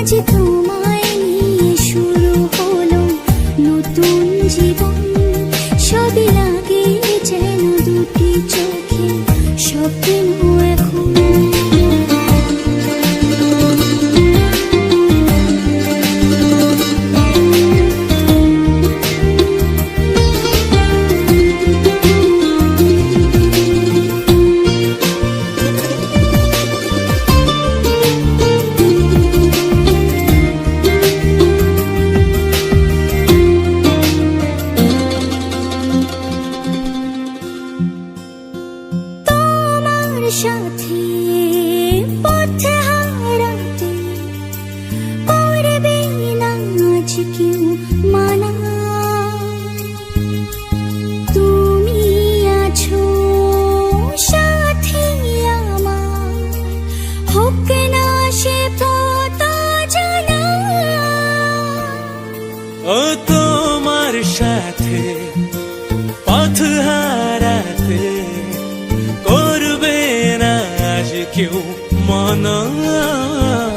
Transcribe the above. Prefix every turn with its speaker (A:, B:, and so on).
A: আজ তোমায় নিয়ে নতুন সবই লাগে যেন দুটি চোখে সব এখন। পথ হারাতে করবে তুমি আছো সাথে আমার, হোক না সে পথ জানা
B: ও সাথে পথ হারাতে mana.